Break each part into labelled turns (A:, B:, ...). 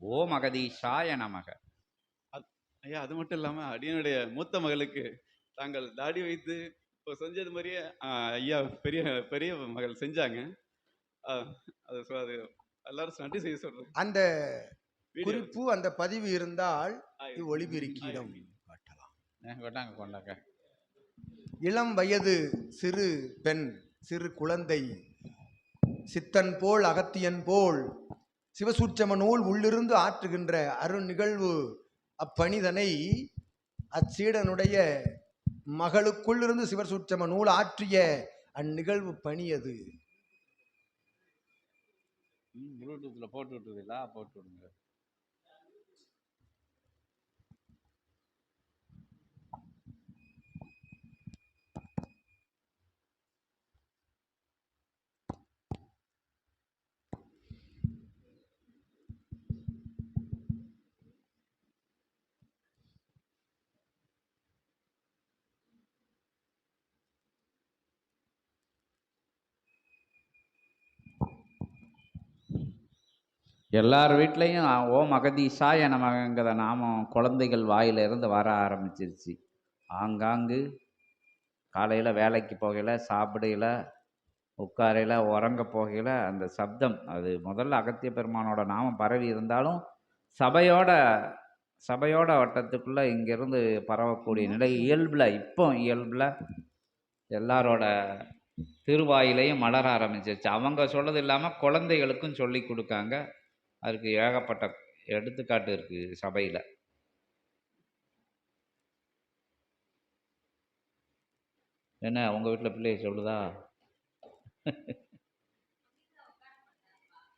A: ஓம் அகதீஷாய நமக.
B: ஐயா அது மட்டும் இல்லாம அடியனுடைய மூத்த மகளுக்கு தாங்கள் தாடி வைத்து இப்போ செஞ்சது மாதிரியே ஐயா பெரிய பெரிய மகள் செஞ்சாங்க. அது அது எல்லாரும் நன்றி செய்ய சொல்றேன்
C: அந்த குறிப்பு அந்த பதிவு இருந்தால் ஒளிபெருக்கியிடம் காட்டலாம்.
A: கொண்டாங்க.
C: இளம் வயது சிறு பெண் சிறு குழந்தை சித்தன் போல் அகத்தியன் போல் சிவசூட்சம நூல் உள்ளிருந்து ஆற்றுகின்ற அருண் நிகழ்வு அப்பணிதனை அச்சீடனுடைய மகளுக்குள்ளிருந்து சிவசூட்சம நூல் ஆற்றிய அந்நிகழ்வு பணி அது
A: போட்டு விட்டுருதுல போட்டு விடுங்க. எல்லார் வீட்லேயும் ஓம் அகதீஷாய நமகங்கிற நாமம் குழந்தைகள் வாயிலிருந்து வர ஆரம்பிச்சிருச்சு. ஆங்காங்கு காலையில் வேலைக்கு போகையில் சாப்பிடையில் உட்காரையில் உறங்க போகையில் அந்த சப்தம் அது முதல்ல அகத்திய பெருமானோட நாமம் பரவி இருந்தாலும் சபையோட சபையோட வட்டத்துக்குள்ளே இங்கேருந்து பரவக்கூடிய நிலை இயல்பில் இப்போ இயல்பில் எல்லாரோட திருவாயிலையும் மலர ஆரம்பிச்சிருச்சு. அவங்க சொல்றது இல்லாமல் குழந்தைகளுக்கும் சொல்லி கொடுக்காங்க. அதுக்கு ஏகப்பட்ட எடுத்துக்காட்டு இருக்குது சபையில். என்ன உங்கள் வீட்டில் பிள்ளை சொல்லுதா?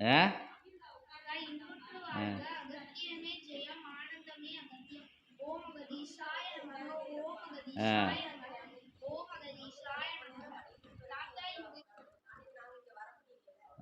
A: ஆ. ஆ
D: ஜெயம் ஆனந்தமே அகத்தியம் ஓம் அகதீஷாய நமः ஓம்
A: ஆ.
D: அகதீஷாய நமः ஓம் அகதீஷாய நமः தாத்தா இங்க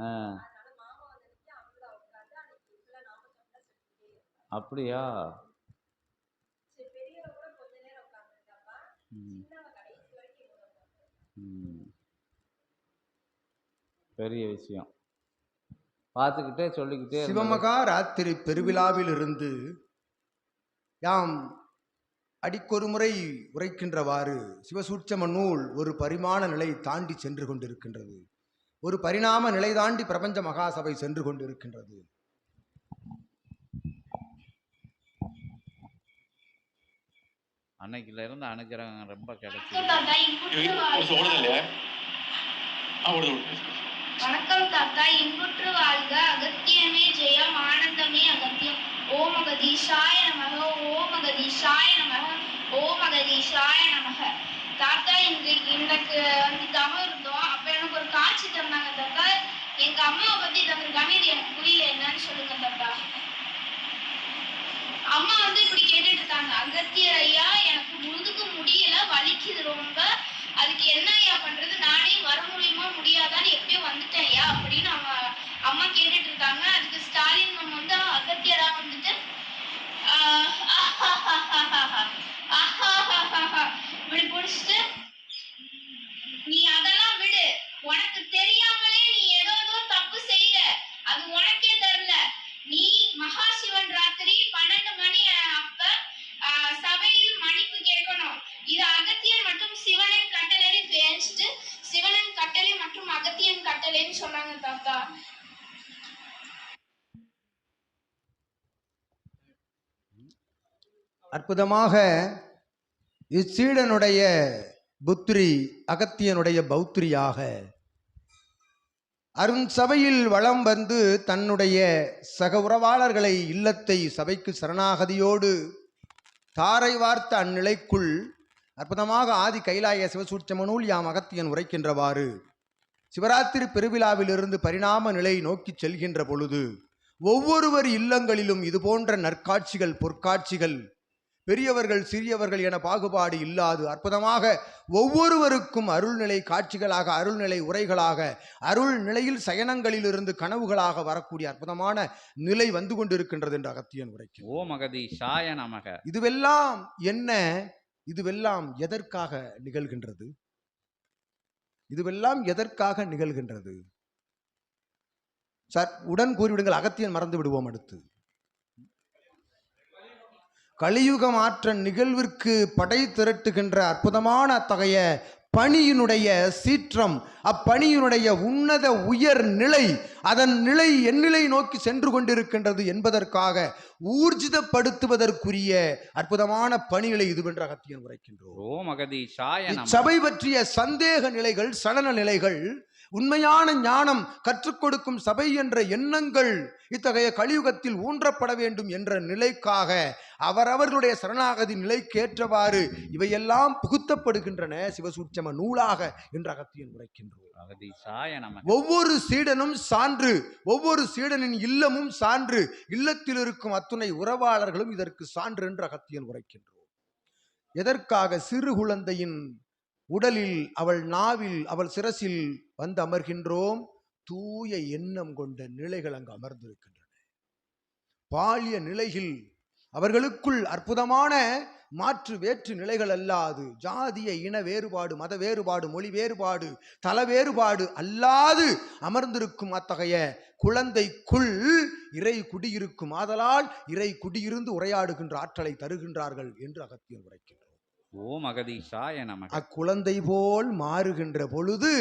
A: ஆ அப்படியா. பெரிய விஷயம். பார்த்துக்கிட்டே சொல்லிக்கிட்டே.
C: சிவமகா ராத்திரி பெருவிழாவில் இருந்து யாம் அடிக்கொரு முறை உரைக்கின்றவாறு சிவசூட்சம நூல் ஒரு பரிமாண நிலை தாண்டி சென்று கொண்டிருக்கின்றது. ஒரு பரிணாம நிலை தாண்டி பிரபஞ்ச மகாசபை சென்று கொண்டிருக்கின்றது.
A: அன்னைக்குல இருந்து அனுகிரகம் ரொம்ப கிடைச்சி
D: வணக்கம் தாத்தா. இன்புற்று வாழ்க. அகத்தியமே ஜெயம். ஆனந்தமே அகத்தியம். ஓம் அகதீஷாய நமக. ஓம் அகதீஷாய நமக. ஓம் அகதீஷாய நமக. தாத்தா இன்றைக்கு இன்னைக்கு வந்து தவம் இருந்தோம். அப்ப எனக்கு ஒரு காட்சி தந்தாங்க தாத்தா. எங்க அம்மாவை பத்தி தந்திருக்காங்க இது எனக்கு புரியல. என்னன்னு சொல்லுங்க தாத்தா. அம்மா வந்து இப்படி கேட்டுட்டு இருக்காங்க. அகத்தியர் ஐயா எனக்கு முதுகு முடியல வலிக்குது ரொம்ப. அதுக்கு
C: அற்புதமாக இச்சீடனுடைய புத்திரி அகத்தியனுடைய பௌத்திரியாக. அருண் சபையில் வளம் வந்து தன்னுடைய சக உறவாளர்களை இல்லத்தை சபைக்கு சரணாகதியோடு தாரை வார்த்த அந்நிலைக்குள் அற்புதமாக ஆதி கைலாய சிவசூட்சம நூல் யாம் அகத்தியன் உரைக்கின்றவாறு சிவராத்திரி பெருவிழாவிலிருந்து பரிணாம நிலை நோக்கிச் செல்கின்ற பொழுது ஒவ்வொருவர் இல்லங்களிலும் இதுபோன்ற நற்காட்சிகள் பொற்காட்சிகள் பெரியவர்கள் சிறியவர்கள் என பாகுபாடு இல்லாது அற்புதமாக ஒவ்வொருவருக்கும் அருள்நிலை காட்சிகளாக அருள்நிலை உரைகளாக அருள் நிலையில் சயனங்களிலிருந்து கனவுகளாக வரக்கூடிய அற்புதமான நிலை வந்து கொண்டிருக்கின்றது என்று அகத்தியன் உரைக்கும்
A: ஓம் அகதீஷாய நமக.
C: இதுவெல்லாம் என்ன? இதுவெல்லாம் எதற்காக நிகழ்கின்றது? இதுவெல்லாம் எதற்காக நிகழ்கின்றது? சார் உடன் கூறிவிடுங்கள் அகத்தியன் மறந்து விடுவோம் அடுத்து. கலியுக மாற்ற நிகழ்விற்கு படை திரட்டுகின்ற அற்புதமான அத்தகைய பணியினுடைய சீற்றம் அப்பணியினுடைய உன்னத உயர் நிலை அதன் நிலை எந்நிலை நோக்கி சென்று கொண்டிருக்கின்றது என்பதற்காக ஊர்ஜிதப்படுத்துவதற்குரிய அற்புதமான பணிகளை இதுவென்று அகத்தியன் உரைக்கின்றோம். இச்சபை பற்றிய சந்தேக நிலைகள் சலன நிலைகள் உண்மையான ஞானம் கற்றுக் கொடுக்கும் சபை என்ற எண்ணங்கள் இத்தகைய கலியுகத்தில் ஊன்றப்பட வேண்டும் என்ற நிலைக்காக அவரவர்களுடைய சரணாகதி நிலைக்கேற்றவாறு இவையெல்லாம் புகுத்தப்படுகின்றன சிவசூட்சம நூலாக என்று அகத்தியன் உரைக்கின்றோம் ஒவ்வொரு சீடனும் சான்று ஒவ்வொரு சீடனின் இல்லமும் சான்று இல்லத்தில் இருக்கும் அத்துணை உறவாளர்களும் இதற்கு சான்று என்று அகத்தியன் உரைக்கின்றோம் எதற்காக சிறு குழந்தையின் உடலில் அவள் நாவில் அவள் சிரசில் வந்து அமர்கின்றோம். தூய எண்ணம் கொண்ட நிலைகள் அங்கு அமர்ந்திருக்கின்றன. பாலிய நிலையில் அவர்களுக்குள் அற்புதமான மாற்று வேற்று நிலைகள் அல்லாது ஜாதிய இன வேறுபாடு மத வேறுபாடு மொழி வேறுபாடு தல வேறுபாடு அல்லாது அமர்ந்திருக்கும் அத்தகைய குழந்தைக்குள் இறை குடியிருக்கும் ஆதலால் இறை குடியிருந்து உரையாடுகின்ற ஆற்றலை தருகின்றார்கள் என்று அகத்தியர் உரைக்கின்றனர்
A: ஓ மகதீஷாய நமக.
C: அக்குழந்தை போல் மாறுகின்ற பொழுது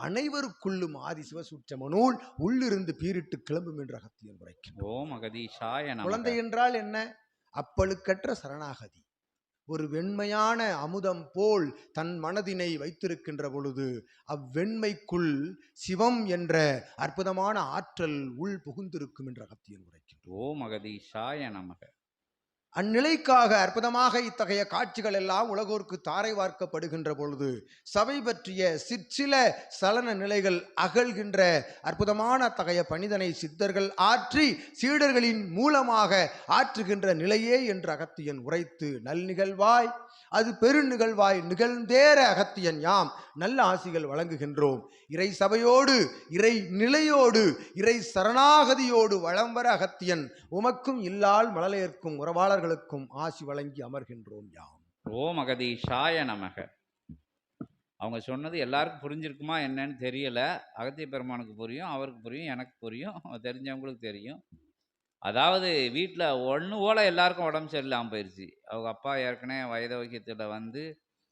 C: அனைவருக்குள்ளும் ஆதி சிவசூட்சம நூல் உள்ளிருந்து பீரிட்டு கிளம்பும் என்று அகத்தியர் உரைக்கின்றோம்
A: ஓ மகதீஷாய
C: குழந்தை என்றால் என்ன? அப்பழுக்கற்ற சரணாகதி. ஒரு வெண்மையான அமுதம் போல் தன் மனதினை வைத்திருக்கின்ற பொழுது அவ்வெண்மைக்குள் சிவம் என்ற அற்புதமான ஆற்றல் உள் புகுந்திருக்கும் என்று அகத்தியன் உரைக்கின்றோம்
A: ஓ மகதீஷாய நமக.
C: அந்நிலைக்காக அற்புதமாக இத்தகைய காட்சிகள் எல்லாம் உலகோர்க்கு தாரை வார்க்கப்படுகின்ற பொழுது சபை பற்றிய சிற்சில சலன நிலைகள் அகழ்கின்ற அற்புதமான அத்தகைய பணிதனை சித்தர்கள் ஆற்றி சீடர்களின் மூலமாக ஆற்றுகின்ற நிலையே என்று அகத்தியன் உரைத்து நல் நிகழ்வாய் அது பெரு நிகழ்வாய் நிகழ்ந்தேற அகத்தியன் யாம் நல்ல ஆசிகள் வழங்குகின்றோம். இறை சபையோடு இறை நிலையோடு இறை சரணாகதியோடு வளம் வர அகத்தியன் உமக்கும் இல்லால் மழலையர்க்கும் அவர்களுக்கும் ஆசி வழங்கி அமர்கின்றோம் யாம்.
A: ஓ அகதீஷாய நமக. அவங்க சொன்னது எல்லாருக்கும் புரிஞ்சிருக்குமா என்னன்னு தெரியல. அகத்திய பெருமானுக்கு புரியும் அவருக்கு புரியும் எனக்கு புரியும் தெரிஞ்சவங்களுக்கு தெரியும். அதாவது வீட்டில் ஒன்று போல் எல்லாருக்கும் உடம்பு சரியில்லாமல் போயிடுச்சு அவங்க அப்பா ஏற்கனவே வயது வந்து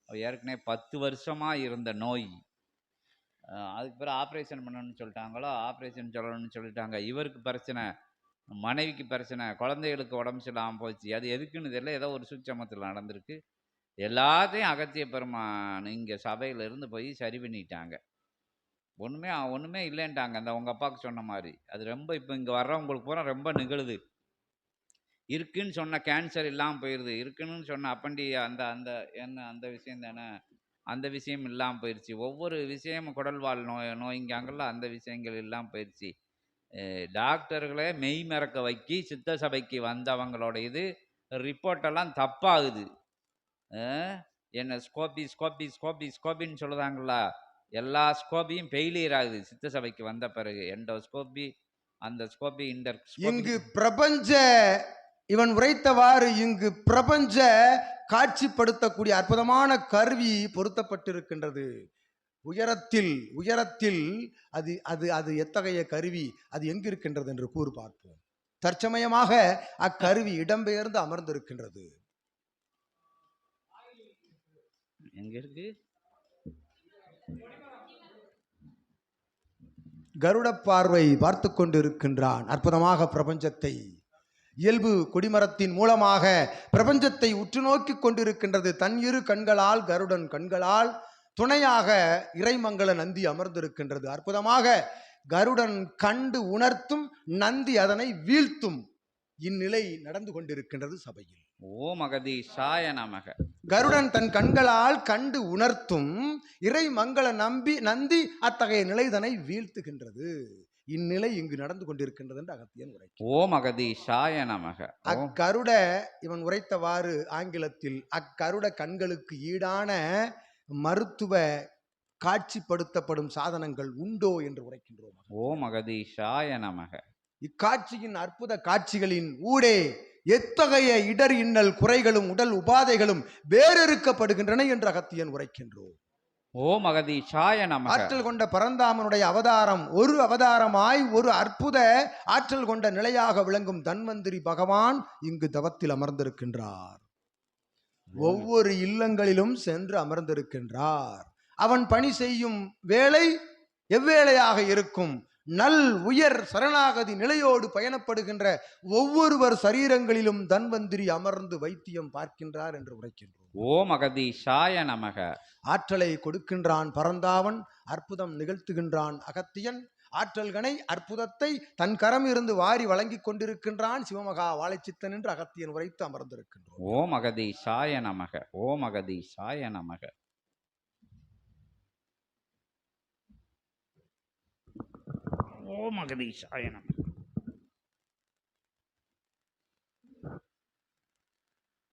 A: ஏற்கனவே பத்து வருஷமாக இருந்த நோய். அதுக்கு பிறகு ஆப்ரேஷன் பண்ணணும்னு சொல்லிட்டாங்களோ ஆப்ரேஷன் சொல்லணும்னு சொல்லிட்டாங்க. இவருக்கு பிரச்சனை. மனைவிக்கு பிரச்சனை குழந்தைகளுக்கு உடம்பு சரியில்லாமல் போச்சு. அது எதுக்குன்னு தெரியல. ஏதோ ஒரு சுச்சமத்தில் நடந்திருக்கு. எல்லாத்தையும் அகத்திய பெருமான் இங்கே சபையிலேருந்து போய் சரி பண்ணிட்டாங்க. ஒன்றுமே ஒன்றுமே இல்லைன்ட்டாங்க. அந்த உங்கள் அப்பாவுக்கு சொன்ன மாதிரி. அது ரொம்ப இப்போ இங்கே வர்றவங்களுக்கு பூரா ரொம்ப நிகழுது. இருக்குன்னு சொன்ன கேன்சர் இல்லாமல் போயிடுது இருக்குன்னு சொன்ன அப்பண்டி அந்த அந்த என்ன அந்த விஷயம் தானே? அந்த விஷயம் இல்லாமல் போயிடுச்சு ஒவ்வொரு விஷயமும் குடல்வால் நோய் நோய்ங்காங்கல்ல அந்த விஷயங்கள் இல்லாமல் போயிடுச்சு டாக்டர்களை மெய் மறக்க வைக்கி சித்த சபைக்கு வந்தவங்களோட இது ரிப்போர்ட்டெல்லாம் தப்பாகுது. என்ன ஸ்கோபி ஸ்கோபி ஸ்கோபி ஸ்கோபின்னு சொல்லுதாங்களா? எல்லா ஸ்கோபியும் ஃபெயிலியர் ஆகுது. சித்த சபைக்கு வந்த பிறகு எண்டோஸ்கோபி அந்த ஸ்கோபி இன்டர்
C: இங்கு பிரபஞ்ச இவன் உரைத்தவாறு இங்கு பிரபஞ்ச காட்சிப்படுத்தக்கூடிய அற்புதமான கருவி பொருத்தப்பட்டிருக்கின்றது. உயரத்தில் உயரத்தில் அது அது அது எத்தகைய கருவி அது எங்கு இருக்கின்றது என்று கூறு பார்ப்போம். தற்சமயமாக அக்கருவி இடம்பெயர்ந்து அமர்ந்திருக்கின்றது. கருட பார்வை பார்த்து கொண்டிருக்கின்றான் அற்புதமாக பிரபஞ்சத்தை. இயல்பு கொடிமரத்தின் மூலமாக பிரபஞ்சத்தை உற்று நோக்கி கொண்டிருக்கின்றது தன் இரு கண்களால் கருடன் கண்களால். துணையாக இறைமங்கல நந்தி அமர்ந்திருக்கின்றது. அற்புதமாக கருடன் கண்டு உணர்த்தும் நந்தி அதனை வீழ்த்தும் இந்நிலை நடந்து கொண்டிருக்கின்றது சபையில்.
A: ஓ மகதீஷாய நமக.
C: கருடன் தன் கண்களால் கண்டு உணர்த்தும் இறை மங்கள நம்பி நந்தி அத்தகைய நிலைதனை வீழ்த்துகின்றது. இந்நிலை இங்கு நடந்து கொண்டிருக்கின்றது என்று அகத்தியன் உரை
A: ஓ மகதீஷாய நமக.
C: அக்கருட இவன் உரைத்தவாறு ஆங்கிலத்தில் அக்கருட கண்களுக்கு ஈடான மருத்துவ காட்சிப்படுத்தப்படும் சாதனங்கள் உண்டோ என்று உரைக்கின்றோம்
A: ஓ மகதீஷாய நமக.
C: இக்காட்சியின் அற்புத காட்சிகளின் ஊடே எத்தகைய இடர் இன்னல் குறைகளும் உடல் உபாதைகளும் வேறறுக்கப்படுகின்றன என்று அகத்தியன் உரைக்கின்றோம்
A: ஓம் அகதீஷாய நமக.
C: ஆற்றல் கொண்ட பரந்தாமனுடைய அவதாரம் ஒரு அவதாரமாய் ஒரு அற்புத ஆற்றல் கொண்ட நிலையாக விளங்கும் தன்வந்திரி பகவான் இங்கு தவத்தில் அமர்ந்திருக்கின்றார். ஒவ்வொரு இல்லங்களிலும் சென்று அமர்ந்திருக்கின்றார். அவன் பணி செய்யும் வேலை எவ்வேளையாக இருக்கும்? நல் உயர் சரணாகதி நிலையோடு பயணப்படுகின்ற ஒவ்வொருவர் சரீரங்களிலும் தன்வந்திரி அமர்ந்து வைத்தியம் பார்க்கின்றார் என்று உரைக்கின்றோம்.
A: ஓம் அகதீஷாய நமக.
C: ஆற்றலை கொடுக்கின்றான் பரந்தாவன் அற்புதம் நிகழ்த்துகின்றான் அகத்தியன் ஆற்றல்கனை அற்புதத்தை தன் கரம் இருந்து வாரி வழங்கிக் கொண்டிருக்கின்றான் சிவமகா வாழைச்சித்தன் என்று அகத்தியன் உரைத்து அமர்ந்திருக்கின்றோம்
A: ஓம் அகதீஷாய நமக ஓம் அகதீஷாய நமக. ஓம் அகதீஷாய நமக.